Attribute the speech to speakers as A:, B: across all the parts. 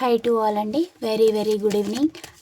A: High to all అండి. Very very good evening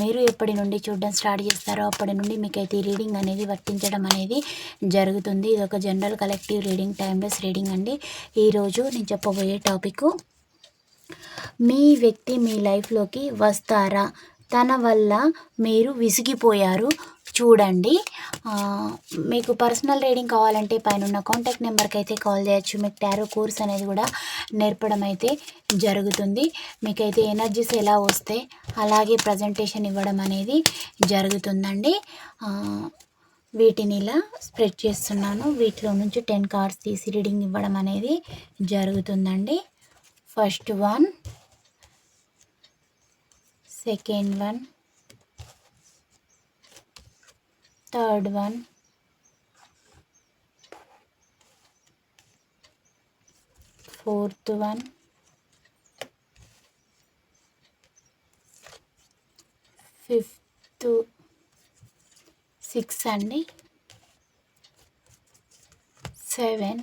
A: మీరు ఎప్పటి నుండి చూడడం స్టార్ట్ చేస్తారో అప్పటి నుండి మీకైతే ఈ రీడింగ్ అనేది వర్తించడం అనేది జరుగుతుంది. ఇది ఒక general collective reading timeless reading అండి. ఈరోజు నేను చెప్పబోయే టాపిక్ మీ వ్యక్తి మీ లైఫ్లోకి వస్తారా? తన వల్ల మీరు విసిగిపోయారు. చూడండి. మీకు పర్సనల్ రీడింగ్ కావాలంటే పైన ఉన్న కాంటాక్ట్ నెంబర్కి అయితే కాల్ చేయొచ్చు. మీకు టారో కోర్స్ అనేది కూడా నేర్పడం అయితే జరుగుతుంది. మీకైతే ఎనర్జీస్ ఎలా వస్తే అలాగే ప్రజెంటేషన్ ఇవ్వడం అనేది జరుగుతుందండి. వీటిని ఇలా స్ప్రెడ్ చేస్తున్నాను. వీటిలో నుంచి టెన్ కార్డ్స్ తీసి రీడింగ్ ఇవ్వడం అనేది జరుగుతుందండి. First one second one third one. Fourth one. Fifth six అండి. సెవెన్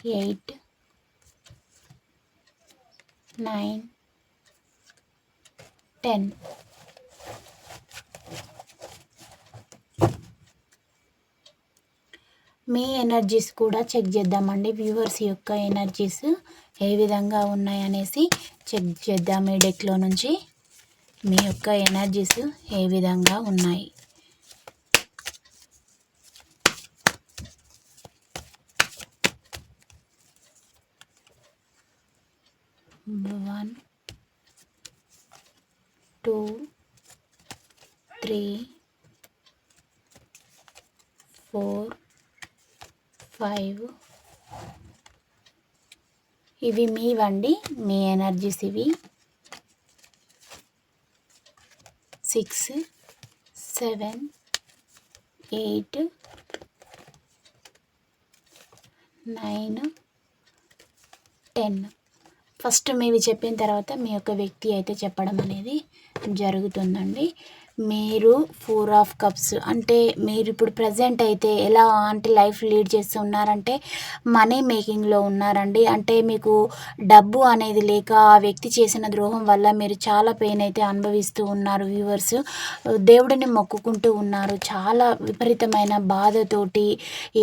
A: ఎయిట్ నైన్ టెన్ మీ ఎనర్జీస్ కూడా చెక్ చేద్దామండి. వ్యూవర్స్ యొక్క ఎనర్జీస్ ఏ విధంగా ఉన్నాయనేసి చెక్ చేద్దాం ఈ డెక్లో నుంచి. మీ యొక్క ఎనర్జీస్ ఏ విధంగా ఉన్నాయి? One two three four five. ఇవి మీవండి మీ ఎనర్జీస్ ఇవి. Six seven eight nine ten. First మీవి చెప్పిన తర్వాత మీ యొక్క వ్యక్తి అయితే చెప్పడం అనేది జరుగుతుందండి. మీరు ఫోర్ ఆఫ్ కప్స్ అంటే మీరు ఇప్పుడు ప్రజెంట్ అయితే ఎలా అంటే లైఫ్ లీడ్ చేస్తూ ఉన్నారంటే మనీ మేకింగ్లో ఉన్నారండి. అంటే మీకు డబ్బు అనేది లేక ఆ వ్యక్తి చేసిన ద్రోహం వల్ల మీరు చాలా పెయిన్ అయితే అనుభవిస్తూ ఉన్నారు వ్యూవర్స్. దేవుడిని మొక్కుకుంటూ ఉన్నారు. చాలా విపరీతమైన బాధతోటి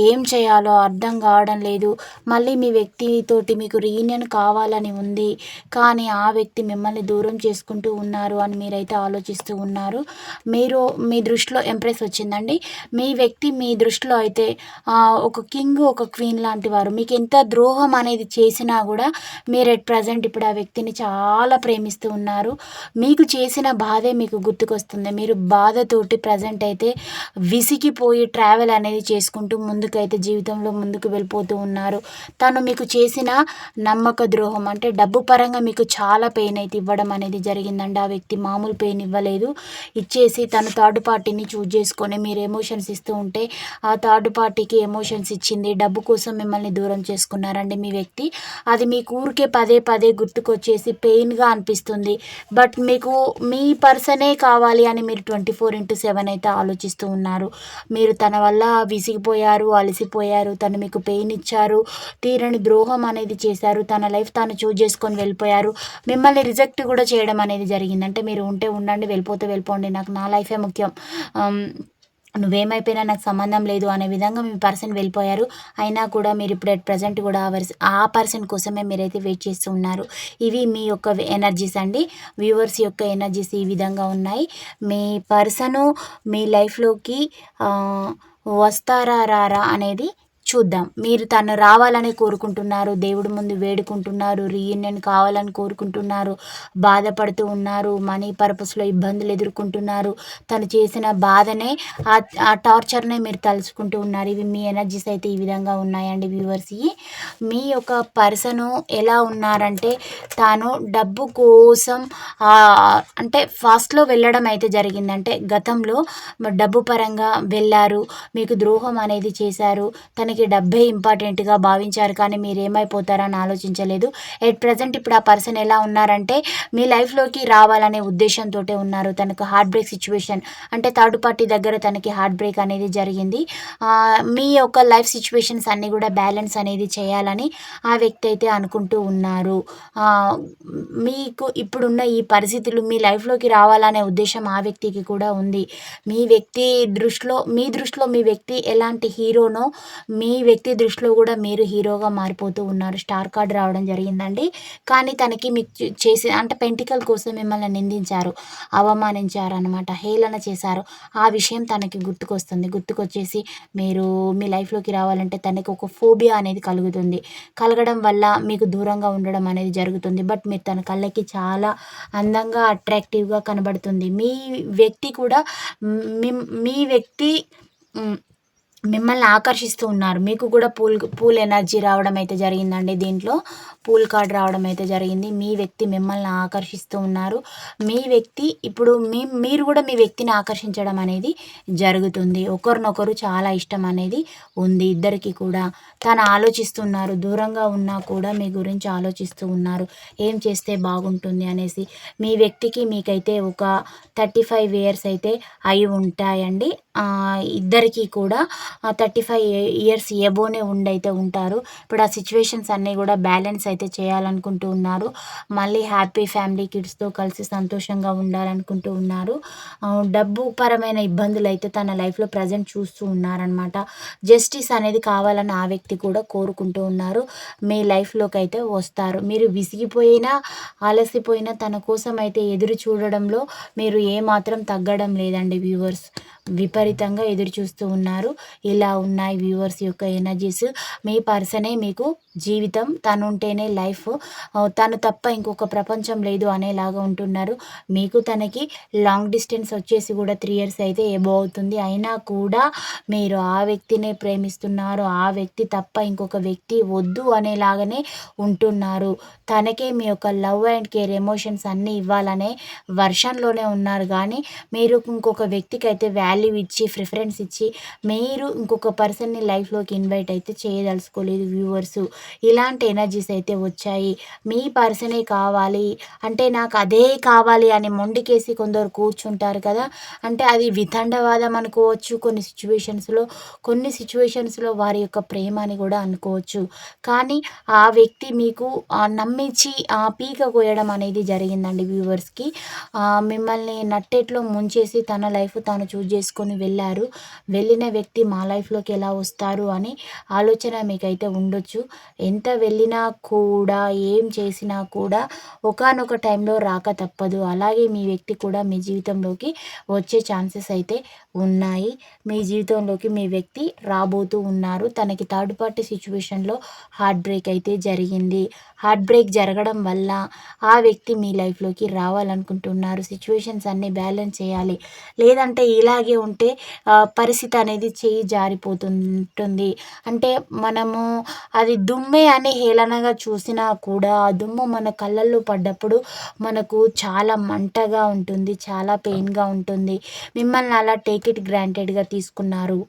A: ఏం చేయాలో అర్థం కావడం లేదు. మళ్ళీ మీ వ్యక్తితోటి మీకు రీయూనియన్ కావాలని ఉంది. కానీ ఆ వ్యక్తి మిమ్మల్ని దూరం చేసుకుంటూ ఉన్నారు అని మీరైతే ఆలోచిస్తూ ఉన్నారు. మీరు మీ దృష్టిలో ఎంప్రెస్ వచ్చిందండి. మీ వ్యక్తి మీ దృష్టిలో అయితే ఒక కింగ్ ఒక క్వీన్ లాంటి వారు. మీకు ఎంత ద్రోహం అనేది చేసినా కూడా మీరు ఎట్ ప్రజెంట్ ఇప్పుడు ఆ వ్యక్తిని చాలా ప్రేమిస్తూ ఉన్నారు. మీకు చేసిన బాధే మీకు గుర్తుకొస్తుంది. మీరు బాధతోటి ప్రజెంట్ అయితే విసిగిపోయి ట్రావెల్ అనేది చేసుకుంటూ ముందుకైతే జీవితంలో ముందుకు వెళ్ళిపోతూ ఉన్నారు. తను మీకు చేసిన నమ్మక ద్రోహం అంటే డబ్బు పరంగా మీకు చాలా పెయిన్ అయితే ఇవ్వడం అనేది జరిగిందండి. ఆ వ్యక్తి మామూలు పెయిన్ ఇవ్వలేదు. చేసి తను థర్డ్ పార్టీని చూజ్ చేసుకొని మీరు ఎమోషన్స్ ఇస్తూ ఉంటే ఆ థర్డ్ పార్టీకి ఎమోషన్స్ ఇచ్చింది. డబ్బు కోసం మిమ్మల్ని దూరం చేసుకున్నారండి మీ వ్యక్తి. అది మీ ఊరికే పదే పదే గుర్తుకొచ్చేసి పెయిన్గా అనిపిస్తుంది. బట్ మీకు మీ పర్సనే కావాలి అని మీరు ట్వంటీ ఫోర్ ఇంటూ సెవెన్ అయితే ఆలోచిస్తూ ఉన్నారు. మీరు తన వల్ల విసిగిపోయారు అలసిపోయారు తను మీకు పెయిన్ ఇచ్చారు తీరని ద్రోహం అనేది చేశారు తన లైఫ్ తాను చూజ్ చేసుకొని వెళ్ళిపోయారు. మిమ్మల్ని రిజెక్ట్ కూడా చేయడం అనేది జరిగింది. అంటే మీరు ఉంటే ఉండండి వెళ్ళిపోతే వెళ్ళిపోండి నాకు నాకు నా లైఫే ముఖ్యం. నువ్వేమైపోయినా నాకు సంబంధం లేదు అనే విధంగా మీ పర్సన్ వెళ్ళిపోయారు. అయినా కూడా మీరు ఇప్పుడు ఎట్ ప్రజెంట్ కూడా ఆ పర్సన్ కోసమే మీరైతే వెయిట్ చేస్తూ ఉన్నారు. ఇవి మీ యొక్క ఎనర్జీస్ అండి. వ్యూవర్స్ యొక్క ఎనర్జీస్ ఈ విధంగా ఉన్నాయి. మీ పర్సను మీ లైఫ్లోకి వస్తారా రారా అనేది చూద్దాం. మీరు తను రావాలని కోరుకుంటున్నారు దేవుడి ముందు వేడుకుంటున్నారు రీయూనియన్ కావాలని కోరుకుంటున్నారు బాధపడుతూ ఉన్నారు మనీ పర్పస్లో ఇబ్బందులు ఎదుర్కొంటున్నారు. తను చేసిన బాధనే ఆ టార్చర్నే మీరు తలుచుకుంటూ ఉన్నారు. ఇవి మీ ఎనర్జీస్ అయితే ఈ విధంగా ఉన్నాయండి వ్యూవర్స్ మీ యొక్క పర్సను ఎలా ఉన్నారంటే తాను డబ్బు కోసం అంటే ఫాస్ట్లో వెళ్ళడం అయితే జరిగిందంటే గతంలో డబ్బు పరంగా వెళ్ళారు మీకు ద్రోహం అనేది చేశారు తనకి డబ్బే ఇంపార్టెంట్గా భావించారు. కానీ మీరు ఏమైపోతారని ఆలోచించలేదు. ఎట్ ప్రజెంట్ ఇప్పుడు ఆ పర్సన్ ఎలా ఉన్నారంటే మీ లైఫ్లోకి రావాలనే ఉద్దేశంతో ఉన్నారు. తనకు హార్ట్ బ్రేక్ సిచ్యువేషన్ అంటే థర్డ్ పార్టీ దగ్గర తనకి హార్ట్ బ్రేక్ అనేది జరిగింది. మీ యొక్క లైఫ్ సిచ్యువేషన్స్ అన్నీ కూడా బ్యాలెన్స్ అనేది చేయాలని ఆ వ్యక్తి అయితే అనుకుంటూ ఉన్నారు. మీకు ఇప్పుడున్న ఈ పరిస్థితులు మీ లైఫ్లోకి రావాలనే ఉద్దేశం ఆ వ్యక్తికి కూడా ఉంది. మీ వ్యక్తి దృష్టిలో మీ దృష్టిలో మీ వ్యక్తి ఎలాంటి హీరోనో మీ వ్యక్తి దృష్టిలో కూడా మీరు హీరోగా మారిపోతూ ఉన్నారు. స్టార్ కార్డ్ రావడం జరిగిందండి. కానీ తనకి మీకు చేసి అంటే పెంటికల్ కోసం మిమ్మల్ని నిందించారు. అవమానించారు అనమాట హేళన చేశారు. ఆ విషయం తనకి గుర్తుకొస్తుంది. గుర్తుకొచ్చేసి మీరు మీ లైఫ్లోకి రావాలంటే తనకి ఒక ఫోబియా అనేది కలుగుతుంది. కలగడం వల్ల మీకు దూరంగా ఉండడం అనేది జరుగుతుంది. బట్ మీరు తన కళ్ళకి చాలా అందంగా అట్రాక్టివ్గా కనబడుతుంది. మీ వ్యక్తి కూడా మీ వ్యక్తి మిమ్మల్ని ఆకర్షిస్తూ ఉన్నారు. మీకు కూడా పూల్ పూల్ ఎనర్జీ రావడం అయితే జరిగిందండి దీంట్లో. పూల్ కార్డ్ రావడం అయితే జరిగింది. మీ వ్యక్తి మిమ్మల్ని ఆకర్షిస్తూ ఉన్నారు. మీ వ్యక్తి ఇప్పుడు మీ మీరు కూడా మీ వ్యక్తిని ఆకర్షించడం అనేది జరుగుతుంది. ఒకరినొకరు చాలా ఇష్టం అనేది ఉంది ఇద్దరికి కూడా. తను ఆలోచిస్తున్నారు దూరంగా ఉన్నా కూడా మీ గురించి ఆలోచిస్తూ ఉన్నారు. ఏం చేస్తే బాగుంటుంది అనేసి. మీ వ్యక్తికి మీకైతే ఒక థర్టీ ఫైవ్ ఇయర్స్ అయితే అయి ఉంటాయండి. ఇద్దరికీ కూడా థర్టీ ఫైవ్ ఇయర్స్ ఎబోనే ఉండైతే ఉంటారు. ఇప్పుడు ఆ సిచ్యువేషన్స్ అన్నీ కూడా బ్యాలెన్స్ అయితే చేయాలనుకుంటూ ఉన్నారు. మళ్ళీ హ్యాపీ ఫ్యామిలీ కిడ్స్తో కలిసి సంతోషంగా ఉండాలనుకుంటూ ఉన్నారు. డబ్బు పరమైన ఇబ్బందులు అయితే తన లైఫ్లో ప్రజెంట్ చూస్తూ ఉన్నారనమాట జస్టిస్ అనేది కావాలని ఆ వ్యక్తి కూడా కోరుకుంటూ ఉన్నారు. మీ లైఫ్లోకి అయితే వస్తారు. మీరు విసిగిపోయినా ఆలసిపోయినా తన కోసం అయితే ఎదురు చూడడంలో మీరు ఏమాత్రం తగ్గడం లేదండి వ్యూవర్స్ విపరీతంగా ఎదురు చూస్తూ ఉన్నారు. ఇలా ఉన్నాయి వ్యూవర్స్ యొక్క ఎనర్జీస్ మీ పర్సనే మీకు జీవితం తను ఉంటేనే లైఫ్ తను తప్ప ఇంకొక ప్రపంచం లేదు అనేలాగా ఉంటున్నారు. మీకు తనకి లాంగ్ డిస్టెన్స్ వచ్చేసి కూడా త్రీ ఇయర్స్ అయితే ఎబో అవుతుంది. అయినా కూడా మీరు ఆ వ్యక్తినే ప్రేమిస్తున్నారు. ఆ వ్యక్తి తప్ప ఇంకొక వ్యక్తి వద్దు అనేలాగానే ఉంటున్నారు. తనకే మీ యొక్క లవ్ అండ్ కేర్ ఎమోషన్స్ అన్నీ ఇవ్వాలనే వర్షన్లోనే ఉన్నారు. కానీ మీరు ఇంకొక వ్యక్తికి అయితే వాల్యూ ఇచ్చి ప్రిఫరెన్స్ ఇచ్చి మీరు ఇంకొక పర్సన్ని లైఫ్లోకి ఇన్వైట్ అయితే చేయదలుచుకోలేదు వ్యూవర్సు ఇలాంటి ఎనర్జీస్ అయితే వచ్చాయి. మీ పర్సనే కావాలి. అంటే నాకు అదే కావాలి అని మొండికేసి కొందరు కూర్చుంటారు కదా. అంటే అది వితండవాదం అనుకోవచ్చు. కొన్ని సిచ్యువేషన్స్లో కొన్ని సిచ్యువేషన్స్లో వారి యొక్క ప్రేమ అని కూడా అనుకోవచ్చు. కానీ ఆ వ్యక్తి మీకు నమ్మించి పీక కోయడం అనేది జరిగిందండి వ్యూవర్స్కి మిమ్మల్ని నట్టేట్లో ముంచేసి తన లైఫ్ తాను చూజ్ చేసుకొని వెళ్ళారు. వెళ్ళిన వ్యక్తి మా లైఫ్లోకి ఎలా వస్తారు అని ఆలోచన మీకైతే ఉండొచ్చు. ఎంత వెళ్ళినా కూడా ఏం చేసినా కూడా ఒకనొక టైంలో రాక తప్పదు. అలాగే మీ వ్యక్తి కూడా మీ జీవితంలోకి వచ్చే ఛాన్సెస్ అయితే ఉన్నాయి. మీ జీవితంలోకి మీ వ్యక్తి రాబోతూ ఉన్నారు. తనకి థర్డ్ పార్టీ సిచ్యువేషన్లో హార్ట్ బ్రేక్ అయితే జరిగింది. హార్ట్ బ్రేక్ జరగడం వల్ల ఆ వ్యక్తి మీ లైఫ్లోకి రావాలనుకుంటున్నారు. సిచ్యువేషన్స్ అన్నీ బ్యాలెన్స్ చేయాలి. లేదంటే ఇలాగే ఉంటే పరిస్థితి అనేది చేయి జారిపోతుంటుంది. అంటే మనము అది దుమ్మే అని హేళనగా చూసినా కూడా ఆ దుమ్ము మన కళ్ళల్లో పడ్డప్పుడు మనకు చాలా మంటగా ఉంటుంది చాలా పెయిన్గా ఉంటుంది. మిమ్మల్ని అలా టేక్ ఇట్ గ్రాంటెడ్గా తీసుకున్నారు.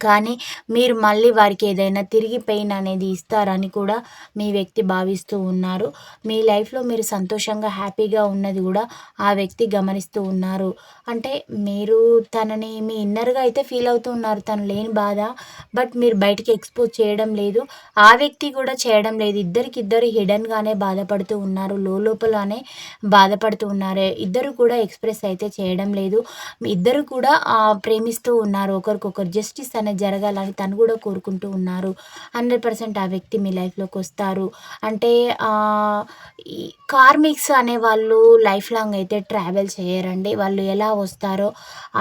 A: కానీ మీరు మళ్ళీ వారికి ఏదైనా తిరిగి పెయిన్ అనేది ఇస్తారని కూడా మీ వ్యక్తి భావిస్తూ ఉన్నారు. మీ లైఫ్లో మీరు సంతోషంగా హ్యాపీగా ఉన్నది కూడా ఆ వ్యక్తి గమనిస్తూ ఉన్నారు. అంటే మీరు తనని మీ ఇన్నర్గా అయితే ఫీల్ అవుతూ ఉన్నారు. తను లేని బాధ బట్ మీరు బయటికి ఎక్స్పోజ్ చేయడం లేదు. ఆ వ్యక్తి కూడా చేయడం లేదు. ఇద్దరికి ఇద్దరు హిడన్గానే బాధపడుతూ ఉన్నారు. లోపలనే బాధపడుతూ ఉన్నారు. ఇద్దరు కూడా ఎక్స్ప్రెస్ అయితే చేయడం లేదు. ఇద్దరు కూడా ప్రేమిస్తూ ఉన్నారు. ఒకరికొకరు జస్టిస్ అనేది జరగాలని తను కూడా కోరుకుంటూ ఉన్నారు. హండ్రెడ్ పర్సెంట్ ఆ వ్యక్తి మీ లైఫ్లోకి వస్తారు. అంటే కార్మిక్స్ అనే వాళ్ళు లైఫ్ లాంగ్ అయితే ట్రావెల్ చేయరండి. వాళ్ళు ఎలా వస్తారో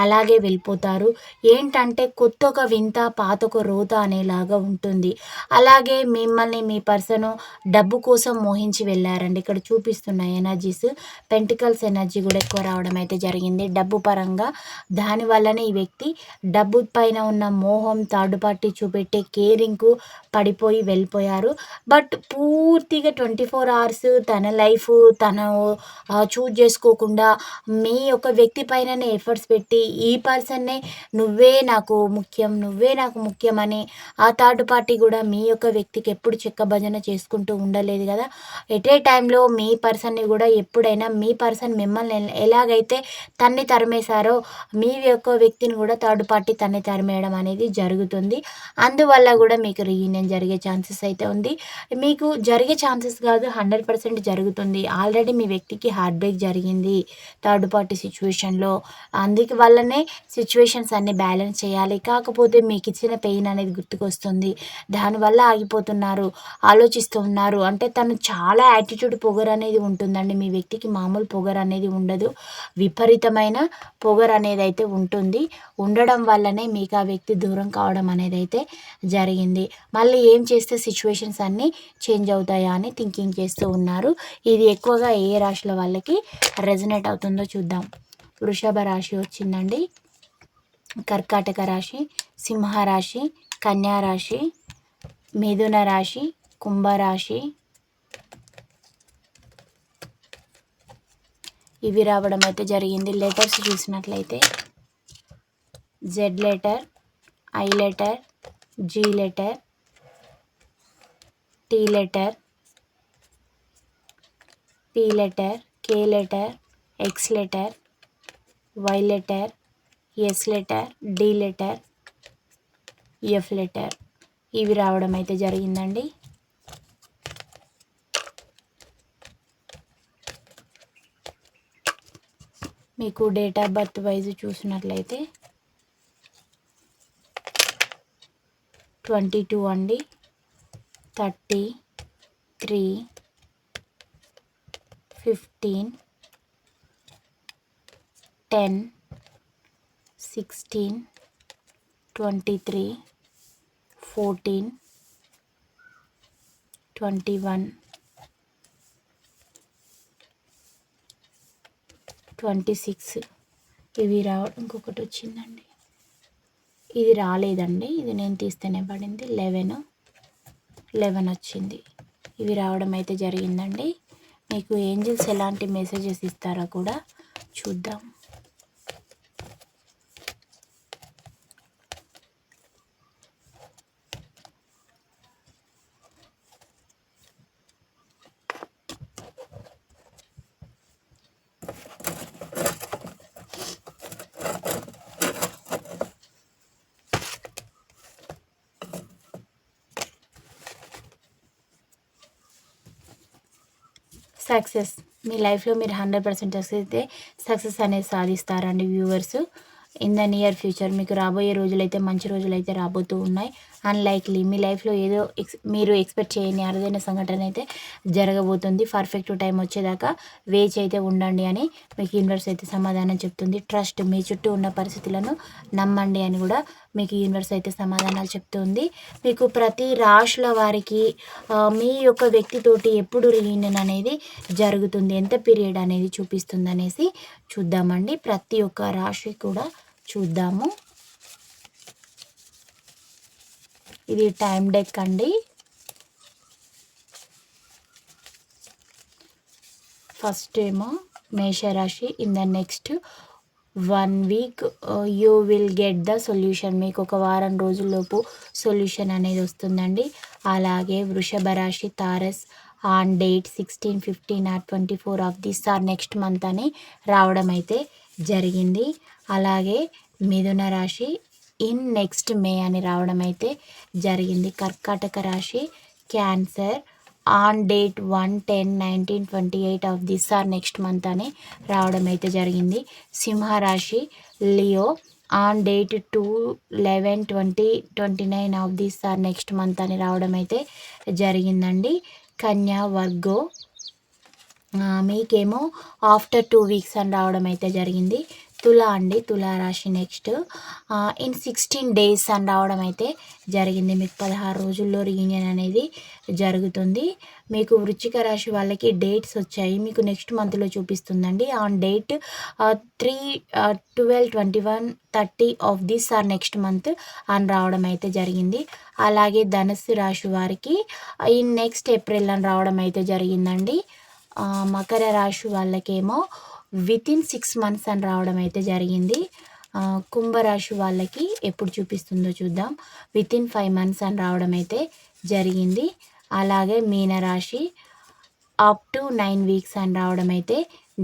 A: అలాగే వెళ్ళిపోతారు. ఏంటంటే కొత్త ఒక వింత పాత ఒక రోత అనేలాగా ఉంటుంది. అలాగే మిమ్మల్ని మీ పర్సన్ డబ్బు కోసం మోహించి వెళ్ళారండి. ఇక్కడ చూపిస్తున్న ఎనర్జీస్ పెంటికల్స్ ఎనర్జీ కూడా ఎక్కువ రావడం అయితే జరిగింది. డబ్బు పరంగా దానివల్లనే ఈ వ్యక్తి డబ్బు పైన ఉన్న మోహం థర్డ్ పార్టీ చూపెట్టే కేరింగ్కు పడిపోయి వెళ్ళిపోయారు. బట్ పూర్తిగా ట్వంటీ ఫోర్ అవర్స్ తన లైఫ్ తను చూజ్ చేసుకోకుండా మీ యొక్క వ్యక్తి పైననే ఎఫర్ట్స్ పెట్టి ఈ పర్సన్నే నువ్వే నాకు ముఖ్యం నువ్వే నాకు ముఖ్యమని ఆ థర్డ్ పార్టీ కూడా మీ యొక్క వ్యక్తికి ఎప్పుడు చెక్క భజన చేసుకుంటూ ఉండలేదు కదా? ఎట్ ఏ టైంలో మీ పర్సన్ని కూడా ఎప్పుడైనా మీ పర్సన్ మిమ్మల్ని ఎలాగైతే తన్ని తరిమేశారో మీ యొక్క వ్యక్తిని కూడా థర్డ్ పార్టీ తన్ని తరిమేయడం అనేది జరుగుతుంది. అందువల్ల కూడా మీకు రీయూనియన్ జరిగే ఛాన్సెస్ అయితే ఉంది. మీకు జరిగే ఛాన్సెస్ కాదు హండ్రెడ్ పర్సెంట్ జరుగుతుంది. ఆల్రెడీ మీ వ్యక్తికి హార్ట్ బ్రేక్ జరిగింది థర్డ్ పార్టీ సిచ్యువేషన్లో అందుకు వల్లనే సిచ్యువేషన్స్ అన్నీ బ్యాలెన్స్ చేయాలి. కాకపోతే మీకు ఇచ్చిన పెయిన్ అనేది గుర్తుకొస్తుంది. దానివల్ల ఆగిపోతున్నారు ఆలోచిస్తూ ఉన్నారు. అంటే తను చాలా యాటిట్యూడ్ పొగర్ అనేది ఉంటుందండి. మీ వ్యక్తికి మామూలు పొగర్ అనేది ఉండదు. విపరీతమైన పొగర్ అనేది అయితే ఉంటుంది. ఉండడం వల్లనే మీకు ఆ వ్యక్తి దూరం కావడం అనేది అయితే జరిగింది. మళ్ళీ ఏం చేస్తే సిచ్యువేషన్స్ అన్నీ చేంజ్ అవుతాయా అని థింకింగ్ చేస్తూ ఉన్నారు. ఇది ఎక్కువగా ఏ రాశుల వాళ్ళకి రెజనేట్ అవుతుందో చూద్దాం. వృషభ రాశి వచ్చిందండి. కర్కాటక రాశి సింహరాశి కన్యారాశి మిథున రాశి కుంభరాశి ఇవి రావడం అయితే జరిగింది. లెటర్స్ చూసినట్లయితే Z letter I letter G letter T letter P letter K letter X letter Y letter S letter D letter F letter ఇవి రావడం అయితే జరిగిందండి. మీకు డేట్ ఆఫ్ బర్త్ వైజ్ చూసినట్లయితే ట్వంటీ టూ అండి. Thirty three fifteen ten sixteen twenty three fourteen twenty one twenty six. ఇవి రావడం ఇంకొకటి వచ్చిందండి. ఇది రాలేదండి. ఇది నేను తీస్తేనే పడింది. లెవెన్ లెవెన్ వచ్చింది. ఇవి రావడం అయితే జరిగిందండి. మీకు ఏంజిల్స్ ఎలాంటి మెసేజెస్ ఇస్తారో కూడా చూద్దాం. సక్సెస్. మీ లైఫ్లో మీరు హండ్రెడ్ పర్సెంట్ సక్సెస్ అయితే సక్సెస్ అనేది సాధిస్తారండి viewers. In the near future మీకు రాబోయే రోజులైతే మంచి రోజులైతే రాబోతూ ఉన్నాయి. అన్లైక్లీ మీ లైఫ్లో ఏదో ఎక్స్ మీరు ఎక్స్పెక్ట్ చేయని అరుదైన సంఘటన అయితే జరగబోతుంది. పర్ఫెక్ట్ టైం వచ్చేదాకా వేచి అయితే ఉండండి అని మీకు యూనివర్స్ అయితే సమాధానం చెప్తుంది. ట్రస్ట్ మీ చుట్టూ ఉన్న పరిస్థితులను నమ్మండి అని కూడా మీకు యూనివర్స్ అయితే సమాధానాలు చెప్తుంది. మీకు ప్రతి రాశుల వారికి మీ యొక్క వ్యక్తితోటి ఎప్పుడు రీయూనియన్ అనేది జరుగుతుంది. ఎంత పీరియడ్ అనేది చూపిస్తుంది అనేసి చూద్దామండి. ప్రతి ఒక్క రాశి కూడా చూద్దాము. ఇది టైం డెక్ అండి. ఫస్ట్ ఏమో మేషరాశి. In the next one week you will get the solution మీకు ఒక వారం రోజుల్లోపు సొల్యూషన్ అనేది వస్తుందండి. అలాగే వృషభ రాశి Taurus on date sixteen fifteen or twenty four of this or next month అని రావడం అయితే జరిగింది. అలాగే మిథున రాశి ఇన్ నెక్స్ట్ మే అని రావడం అయితే జరిగింది. కర్కాటక రాశి Cancer on date one ten nineteen twenty eight of this or next month అని రావడం అయితే జరిగింది. సింహరాశి Leo on date two eleven twenty twenty nine of this or next month అని రావడం అయితే జరిగిందండి. కన్యా వర్గో మీకేమో ఆఫ్టర్ టూ వీక్స్ అని రావడం అయితే జరిగింది. తులా అండి తులా రాశి నెక్స్ట్. ఇన్ సిక్స్టీన్ డేస్ అని రావడం అయితే జరిగింది. మీకు పదహారు రోజుల్లో రీయూనియన్ అనేది జరుగుతుంది. మీకు వృచ్చిక రాశి వాళ్ళకి డేట్స్ వచ్చాయి. మీకు నెక్స్ట్ మంత్లో చూపిస్తుందండి. On date three twelve twenty one thirty of this or next month అని రావడం అయితే జరిగింది. అలాగే ధనుస్సు రాశి వారికి ఇన్ నెక్స్ట్ ఏప్రిల్ అని రావడం అయితే జరిగిందండి. మకర రాశి వాళ్ళకేమో విత్ ఇన్ సిక్స్ మంత్స్ అని రావడం అయితే జరిగింది. కుంభరాశి వాళ్ళకి ఎప్పుడు చూపిస్తుందో చూద్దాం. విత్ ఇన్ ఫైవ్ మంత్స్ అని రావడం అయితే జరిగింది. అలాగే మీనరాశి అప్ టు నైన్ వీక్స్ అని రావడం అయితే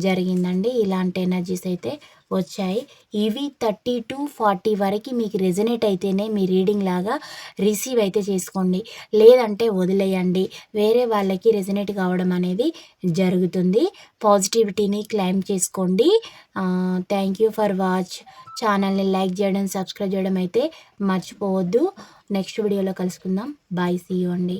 A: జరిగిందండి. ఇలాంటి ఎనర్జీస్ అయితే వచ్చాయి. ఇవి థర్టీ టు ఫార్టీ వరకు మీకు రెజనేట్ అయితేనే మీ రీడింగ్ లాగా రిసీవ్ అయితే చేసుకోండి. లేదంటే వదిలేయండి. వేరే వాళ్ళకి రెజనేట్ కావడం అనేది జరుగుతుంది. పాజిటివిటీని క్లైమ్ చేసుకోండి. థ్యాంక్ యూ ఫర్ వాచ్ ఛానల్ని లైక్ చేయడం సబ్స్క్రైబ్ చేయడం అయితే మర్చిపోవద్దు. నెక్స్ట్ వీడియోలో కలుసుకుందాం. బాయ్ సీ అండి.